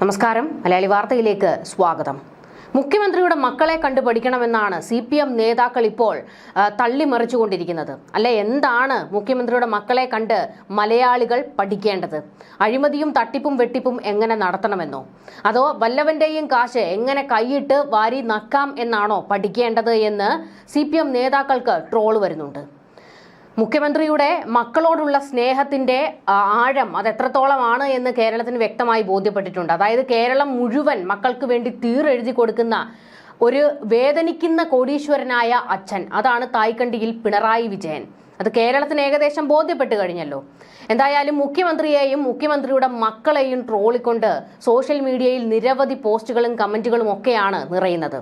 നമസ്കാരം. മലയാളി വാർത്തയിലേക്ക് സ്വാഗതം. മുഖ്യമന്ത്രിയുടെ മക്കളെ കണ്ടു പഠിക്കണമെന്നാണ് സി പി എം നേതാക്കൾ ഇപ്പോൾ തള്ളിമറിച്ചുകൊണ്ടിരിക്കുന്നത്. അല്ലെ എന്താണ് മുഖ്യമന്ത്രിയുടെ മക്കളെ കണ്ട് മലയാളികൾ പഠിക്കേണ്ടത്? അഴിമതിയും തട്ടിപ്പും വെട്ടിപ്പും എങ്ങനെ നടത്തണമെന്നോ? അതോ വല്ലവന്റെയും കാശ് എങ്ങനെ കൈയിട്ട് വാരി നക്കാം എന്നാണോ പഠിക്കേണ്ടത് എന്ന് സി നേതാക്കൾക്ക് ട്രോൾ വരുന്നുണ്ട്. മുഖ്യമന്ത്രിയുടെ മക്കളോടുള്ള സ്നേഹത്തിന്റെ ആഴം അത് എത്രത്തോളമാണ് എന്ന് കേരളത്തിന് വ്യക്തമായി ബോധ്യപ്പെട്ടിട്ടുണ്ട്. അതായത് കേരളം മുഴുവൻ മക്കൾക്ക് വേണ്ടി തീറെഴുതി കൊടുക്കുന്ന ഒരു വേദനിക്കുന്ന കോടീശ്വരനായ അച്ഛൻ. അതാണ് തായ്ക്കണ്ടിയിൽ പിണറായി വിജയൻ. അത് കേരളത്തിന് ഏകദേശം ബോധ്യപ്പെട്ട് കഴിഞ്ഞല്ലോ. എന്തായാലും മുഖ്യമന്ത്രിയെയും മുഖ്യമന്ത്രിയുടെ മക്കളെയും ട്രോളിക്കൊണ്ട് സോഷ്യൽ മീഡിയയിൽ നിരവധി പോസ്റ്റുകളും കമന്റുകളും ഒക്കെയാണ് നിറയുന്നത്.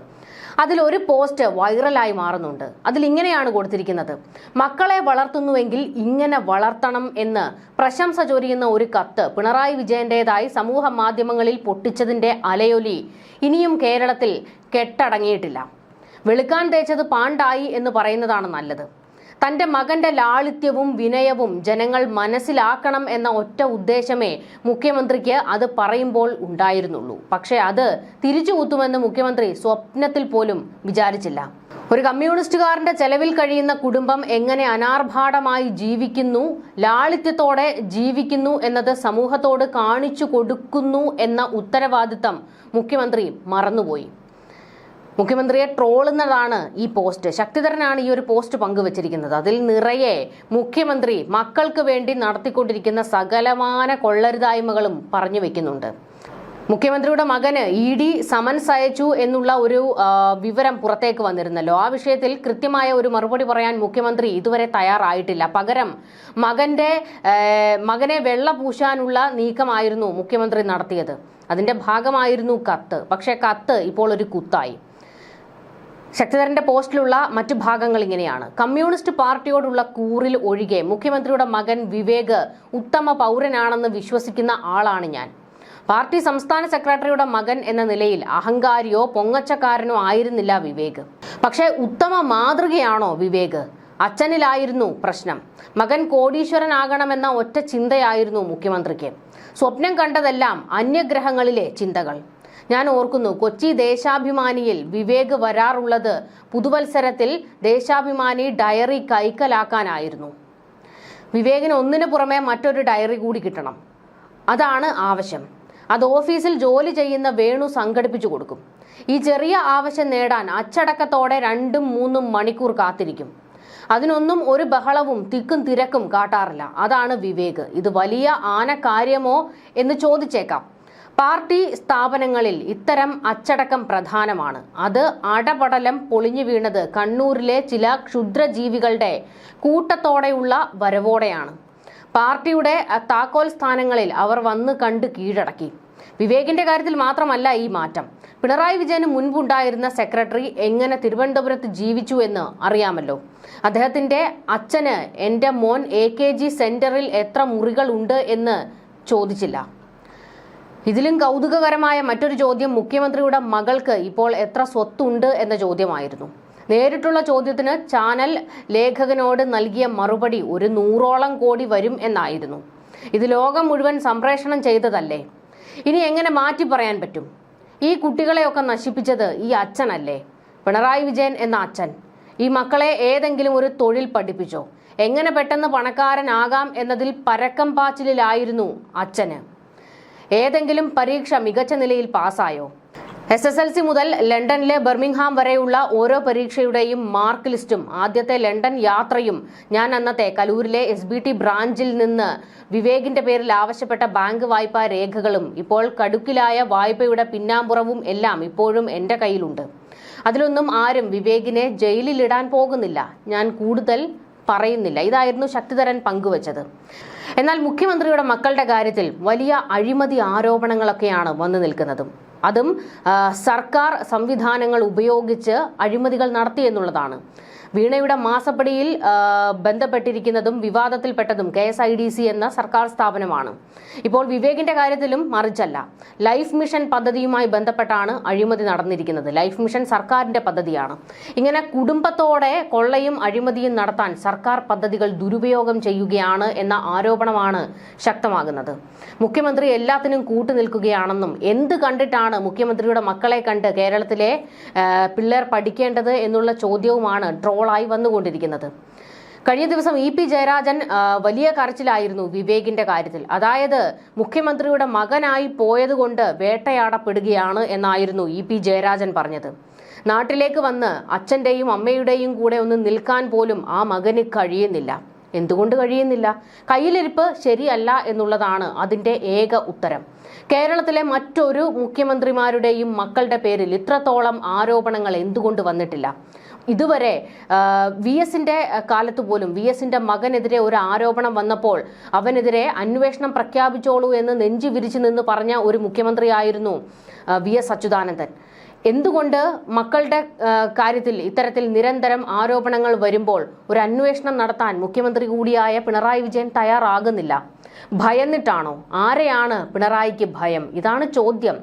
അതിലൊരു പോസ്റ്റ് വൈറലായി മാറുന്നുണ്ട്. അതിലിങ്ങനെയാണ് കൊടുത്തിരിക്കുന്നത്. മക്കളെ വളർത്തുന്നുവെങ്കിൽ ഇങ്ങനെ വളർത്തണം എന്ന് പ്രശംസ ചൊരിയുന്ന ഒരു കത്ത് പിണറായി വിജയന്റേതായി സമൂഹ മാധ്യമങ്ങളിൽ പൊട്ടിച്ചതിന്റെ അലയൊലി ഇനിയും കേരളത്തിൽ കെട്ടടങ്ങിയിട്ടില്ല. വെളുക്കാൻ തേച്ചത് പാണ്ടായി എന്ന് പറയുന്നതാണ് നല്ലത്. തന്റെ മകന്റെ ലാളിത്യവും വിനയവും ജനങ്ങൾ മനസ്സിലാക്കണം എന്ന ഒറ്റ ഉദ്ദേശമേ മുഖ്യമന്ത്രിക്ക് അത് പറയുമ്പോൾ ഉണ്ടായിരുന്നുള്ളൂ. പക്ഷേ അത് തിരിച്ചു കുത്തുമെന്ന് മുഖ്യമന്ത്രി സ്വപ്നത്തിൽ പോലും വിചാരിച്ചില്ല. ഒരു കമ്മ്യൂണിസ്റ്റുകാരന്റെ ചെലവിൽ കഴിയുന്ന കുടുംബം എങ്ങനെ അനാർഭാടമായി ജീവിക്കുന്നു ലാളിത്യത്തോടെ ജീവിക്കുന്നു എന്നത് സമൂഹത്തോട് കാണിച്ചു കൊടുക്കുന്നു എന്ന ഉത്തരവാദിത്തം മുഖ്യമന്ത്രി മറന്നുപോയി. മുഖ്യമന്ത്രിയെ ട്രോളുന്നതാണ് ഈ പോസ്റ്റ്. ശക്തിധരനാണ് ഈ ഒരു പോസ്റ്റ് പങ്കുവച്ചിരിക്കുന്നത്. അതിൽ നിറയെ മുഖ്യമന്ത്രി മക്കൾക്ക് വേണ്ടി നടത്തിക്കൊണ്ടിരിക്കുന്ന സകലമാന കൊള്ളരുതായ്മകളും പറഞ്ഞു വെക്കുന്നുണ്ട്. മുഖ്യമന്ത്രിയുടെ മകന് ഇ ഡി സമൻസ് അയച്ചു എന്നുള്ള ഒരു വിവരം പുറത്തേക്ക് വന്നിരുന്നല്ലോ. ആ വിഷയത്തിൽ കൃത്യമായ ഒരു മറുപടി പറയാൻ മുഖ്യമന്ത്രി ഇതുവരെ തയ്യാറായിട്ടില്ല. പകരം മകന്റെ മകനെ വെള്ള പൂശാനുള്ള നീക്കമായിരുന്നു മുഖ്യമന്ത്രി നടത്തിയത്. അതിന്റെ ഭാഗമായിരുന്നു കത്ത്. പക്ഷേ കത്ത് ഇപ്പോൾ ഒരു കുത്തായി. ശക്തിധരന്റെ പോസ്റ്റിലുള്ള മറ്റു ഭാഗങ്ങൾ ഇങ്ങനെയാണ്. കമ്മ്യൂണിസ്റ്റ് പാർട്ടിയോടുള്ള കൂറിൽ ഒഴികെ മുഖ്യമന്ത്രിയുടെ മകൻ വിവേക് ഉത്തമ പൗരനാണെന്ന് വിശ്വസിക്കുന്ന ആളാണ് ഞാൻ. പാർട്ടി സംസ്ഥാന സെക്രട്ടറിയുടെ മകൻ എന്ന നിലയിൽ അഹങ്കാരിയോ പൊങ്ങച്ചക്കാരനോ ആയിരുന്നില്ല വിവേക്. പക്ഷേ ഉത്തമ മാതൃകയാണോ വിവേക്? അച്ഛനിലായിരുന്നു പ്രശ്നം. മകൻ കോടീശ്വരനാകണമെന്ന ഒറ്റ ചിന്തയായിരുന്നു മുഖ്യമന്ത്രിക്ക്. സ്വപ്നം കണ്ടതെല്ലാം അന്യഗ്രഹങ്ങളിലെ ചിന്തകൾ. ഞാൻ ഓർക്കുന്നു കൊച്ചി ദേശാഭിമാനിയിൽ വിവേക് വരാറുള്ളത് പുതുവത്സരത്തിൽ ദേശാഭിമാനി ഡയറി കൈക്കലാക്കാനായിരുന്നു. വിവേകിന് ഒന്നിനു പുറമെ മറ്റൊരു ഡയറി കൂടി കിട്ടണം. അതാണ് ആവശ്യം. അത് ഓഫീസിൽ ജോലി ചെയ്യുന്ന വേണു സംഘടിപ്പിച്ചു കൊടുക്കും. ഈ ചെറിയ ആവശ്യം നേടാൻ അച്ചടക്കത്തോടെ രണ്ടും മൂന്നും മണിക്കൂർ കാത്തിരിക്കും. അതിനൊന്നും ഒരു ബഹളവും തിക്കും തിരക്കും കാട്ടാറില്ല. അതാണ് വിവേക്. ഇത് വലിയ ആന കാര്യമോ എന്ന് ചോദിച്ചേക്കാം. പാർട്ടി സ്ഥാപനങ്ങളിൽ ഇത്തരം അച്ചടക്കം പ്രധാനമാണ്. അത് അടപടലം പൊളിഞ്ഞു വീണത് കണ്ണൂരിലെ ചില ക്ഷുദ്രജീവികളുടെ കൂട്ടത്തോടെയുള്ള വരവോടെയാണ്. പാർട്ടിയുടെ താക്കോൽ സ്ഥാനങ്ങളിൽ അവർ വന്ന് കണ്ട് കീഴടക്കി. വിവേകിന്റെ കാര്യത്തിൽ മാത്രമല്ല ഈ മാറ്റം. പിണറായി വിജയന് മുൻപുണ്ടായിരുന്ന സെക്രട്ടറി എങ്ങനെ തിരുവനന്തപുരത്ത് ജീവിച്ചു എന്ന് അറിയാമല്ലോ. അദ്ദേഹത്തിന്റെ അച്ഛന് എന്റെ മോൻ എ കെ ജി സെന്ററിൽ എത്ര മുറികൾ ഉണ്ട് എന്ന് ചോദിച്ചില്ല. ഇതിലും കൗതുകകരമായ മറ്റൊരു ചോദ്യം മുഖ്യമന്ത്രിയുടെ മകൾക്ക് ഇപ്പോൾ എത്ര സ്വത്തുണ്ട് എന്ന ചോദ്യമായിരുന്നു. നേരിട്ടുള്ള ചോദ്യത്തിന് ചാനൽ ലേഖകനോട് നൽകിയ മറുപടി ഒരു നൂറോളം കോടി വരും എന്നായിരുന്നു. ഇത് ലോകം മുഴുവൻ സംപ്രേഷണം ചെയ്തതല്ലേ? ഇനി എങ്ങനെ മാറ്റി പറയാൻ പറ്റും? ഈ കുട്ടികളെയൊക്കെ നശിപ്പിച്ചത് ഈ അച്ഛനല്ലേ? പിണറായി വിജയൻ എന്ന അച്ഛൻ. ഈ മക്കളെ ഏതെങ്കിലും ഒരു തൊഴിൽ പഠിപ്പിച്ചോ? എങ്ങനെ പെട്ടെന്ന് പണക്കാരനാകാം എന്നതിൽ പരക്കം പാച്ചിലായിരുന്നു അച്ഛന്. ഏതെങ്കിലും പരീക്ഷ മികച്ച നിലയിൽ പാസ്സായോ? എസ് എസ് എൽ സി മുതൽ ലണ്ടനിലെ ബർമിംഗ്ഹാം വരെയുള്ള ഓരോ പരീക്ഷയുടെയും മാർക്ക് ലിസ്റ്റും ആദ്യത്തെ ലണ്ടൻ യാത്രയും ഞാൻ അന്നത്തെ കലൂരിലെ എസ് ബി ടി ബ്രാഞ്ചിൽ നിന്ന് വിവേകിന്റെ പേരിൽ ആവശ്യപ്പെട്ട ബാങ്ക് വായ്പാ രേഖകളും ഇപ്പോൾ കടുക്കിലായ വായ്പയുടെ പിന്നാമ്പുറവും എല്ലാം ഇപ്പോഴും എന്റെ കയ്യിലുണ്ട്. അതിലൊന്നും ആരും വിവേകിനെ ജയിലിലിടാൻ പോകുന്നില്ല. ഞാൻ കൂടുതൽ പറയുന്നില്ല. ഇതായിരുന്നു ശക്തിധരൻ പങ്കുവച്ചത്. എന്നാൽ മുഖ്യമന്ത്രിയുടെ മക്കളുടെ കാര്യത്തിൽ വലിയ അഴിമതി ആരോപണങ്ങളൊക്കെയാണ് വന്നു നിൽക്കുന്നതും. അതും സർക്കാർ സംവിധാനങ്ങൾ ഉപയോഗിച്ച് അഴിമതികൾ നടത്തി എന്നുള്ളതാണ്. വീണയുടെ മാസപ്പടിയിൽ ബന്ധപ്പെട്ടിരിക്കുന്നതും വിവാദത്തിൽപ്പെട്ടതും K S I D C എന്ന സർക്കാർ സ്ഥാപനമാണ്. ഇപ്പോൾ വിവേകിന്റെ കാര്യത്തിലും മറിച്ചല്ല. ലൈഫ് മിഷൻ പദ്ധതിയുമായി ബന്ധപ്പെട്ടാണ് അഴിമതി നടന്നിരിക്കുന്നത്. ലൈഫ് മിഷൻ സർക്കാരിന്റെ പദ്ധതിയാണ്. ഇങ്ങനെ കുടുംബത്തോടെ കൊള്ളയും അഴിമതിയും നടത്താൻ സർക്കാർ പദ്ധതികൾ ദുരുപയോഗം ചെയ്യുകയാണ് എന്ന ആരോപണമാണ് ശക്തമാകുന്നത്. മുഖ്യമന്ത്രി എല്ലാത്തിനും കൂട്ടുനിൽക്കുകയാണെന്നും എന്ത് കണ്ടിട്ടാണ് മുഖ്യമന്ത്രിയുടെ മക്കളെ കണ്ട് കേരളത്തിലെ പിള്ളേർ പഠിക്കേണ്ടത് എന്നുള്ള ചോദ്യവുമാണ് ട്രോളായി വന്നുകൊണ്ടിരിക്കുന്നത്. കഴിഞ്ഞ ദിവസം ഇ പി ജയരാജൻ വലിയ കരച്ചിലായിരുന്നു വിവേകിന്റെ കാര്യത്തിൽ. അതായത് മുഖ്യമന്ത്രിയുടെ മകനായി പോയതുകൊണ്ട് വേട്ടയാടപ്പെടുകയാണ് എന്നായിരുന്നു ഇ പി ജയരാജൻ പറഞ്ഞത്. നാട്ടിലേക്ക് വന്ന് അച്ഛന്റെയും അമ്മയുടെയും കൂടെ ഒന്ന് നിൽക്കാൻ പോലും ആ മകന് കഴിയുന്നില്ല. എന്തുകൊണ്ട് കഴിയുന്നില്ല? കയ്യിലിരിപ്പ് ശരിയല്ല എന്നുള്ളതാണ് അതിന്റെ ഏക ഉത്തരം. കേരളത്തിലെ മറ്റൊരു മുഖ്യമന്ത്രിമാരുടെയും മക്കളുടെ പേരിൽ ഇത്രത്തോളം ആരോപണങ്ങൾ എന്തുകൊണ്ട് വന്നിട്ടില്ല? ഇതുവരെ വി എസിന്റെ കാലത്ത് പോലും വി എസിന്റെ മകനെതിരെ ഒരു ആരോപണം വന്നപ്പോൾ അവനെതിരെ അന്വേഷണം പ്രഖ്യാപിച്ചോളൂ എന്ന് നെഞ്ചി വിരിച്ചു നിന്ന് പറഞ്ഞ ഒരു മുഖ്യമന്ത്രിയായിരുന്നു വി എസ് അച്യുതാനന്ദൻ. എന്തുകൊണ്ട് മക്കളുടെ കാര്യത്തിൽ ഇത്തരത്തിൽ നിരന്തരം ആരോപണങ്ങൾ വരുമ്പോൾ ഒരു അന്വേഷണം നടത്താൻ മുഖ്യമന്ത്രി കൂടിയായ പിണറായി വിജയൻ തയ്യാറാകുന്നില്ല? ഭയന്നിട്ടാണോ? ആരെയാണ് പിണറായിക്ക് ഭയം? ഇതാണ് ചോദ്യം.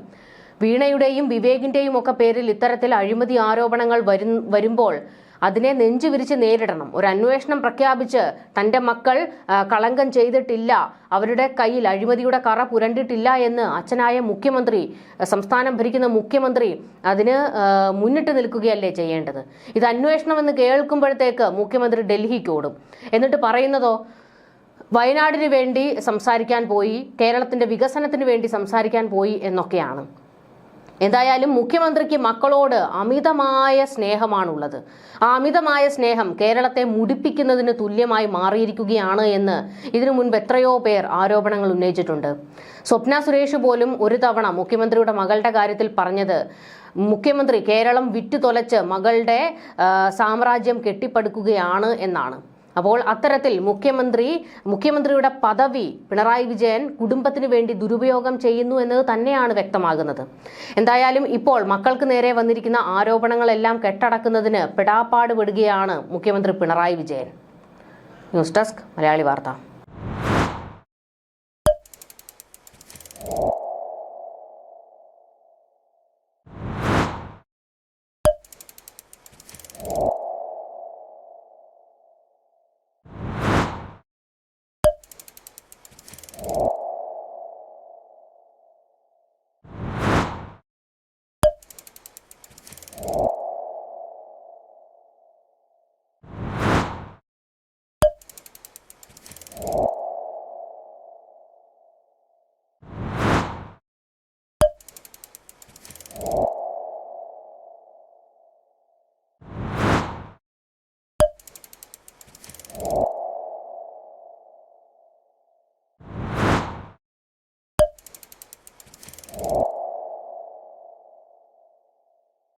വീണയുടെയും വിവേകിന്റെയും ഒക്കെ പേരിൽ ഇത്തരത്തിൽ അഴിമതി ആരോപണങ്ങൾ വരും വരുമ്പോൾ അതിനെ നെഞ്ചു വിരിച്ച് നേരിടണം. ഒരു അന്വേഷണം പ്രഖ്യാപിച്ച് തന്റെ മക്കൾ കളങ്കം ചെയ്തിട്ടില്ല. അവരുടെ കയ്യിൽ അഴിമതിയുടെ കറ പുരണ്ടിട്ടില്ല എന്ന് അച്ഛനായ മുഖ്യമന്ത്രി സംസ്ഥാനം ഭരിക്കുന്ന മുഖ്യമന്ത്രി അതിന് മുന്നിട്ട് നിൽക്കുകയല്ലേ ചെയ്യേണ്ടത്? ഇത് അന്വേഷണം എന്ന് കേൾക്കുമ്പോഴത്തേക്ക് മുഖ്യമന്ത്രി ഡൽഹിക്ക് ഓടും. എന്നിട്ട് പറയുന്നതോ വയനാടിന് വേണ്ടി സംസാരിക്കാൻ പോയി കേരളത്തിന്റെ വികസനത്തിന് വേണ്ടി സംസാരിക്കാൻ പോയി എന്നൊക്കെയാണ്. എന്തായാലും മുഖ്യമന്ത്രിക്ക് മക്കളോട് അമിതമായ സ്നേഹമാണുള്ളത്. ആ അമിതമായ സ്നേഹം കേരളത്തെ മുടിപ്പിക്കുന്നതിന് തുല്യമായി മാറിയിരിക്കുകയാണ് എന്ന് ഇതിനു മുൻപ് എത്രയോ പേർ ആരോപണങ്ങൾ ഉന്നയിച്ചിട്ടുണ്ട്. സ്വപ്ന സുരേഷ് പോലും ഒരു തവണ മുഖ്യമന്ത്രിയുടെ മകളുടെ കാര്യത്തിൽ പറഞ്ഞത് മുഖ്യമന്ത്രി കേരളം വിറ്റുതൊലച്ച് മകളുടെ സാമ്രാജ്യം കെട്ടിപ്പടുക്കുകയാണ് എന്നാണ്. അപ്പോൾ അത്തരത്തിൽ മുഖ്യമന്ത്രി മുഖ്യമന്ത്രിയുടെ പദവി പിണറായി വിജയൻ കുടുംബത്തിന് വേണ്ടി ദുരുപയോഗം ചെയ്യുന്നു എന്നത് തന്നെയാണ് വ്യക്തമാകുന്നത്. എന്തായാലും ഇപ്പോൾ മക്കൾക്ക് നേരെ വന്നിരിക്കുന്ന ആരോപണങ്ങളെല്ലാം കെട്ടടക്കുന്നതിന് പെടാപ്പാട് പെടുകയാണ് മുഖ്യമന്ത്രി Pinarayi Vijayan. News desk Malayali Vartha.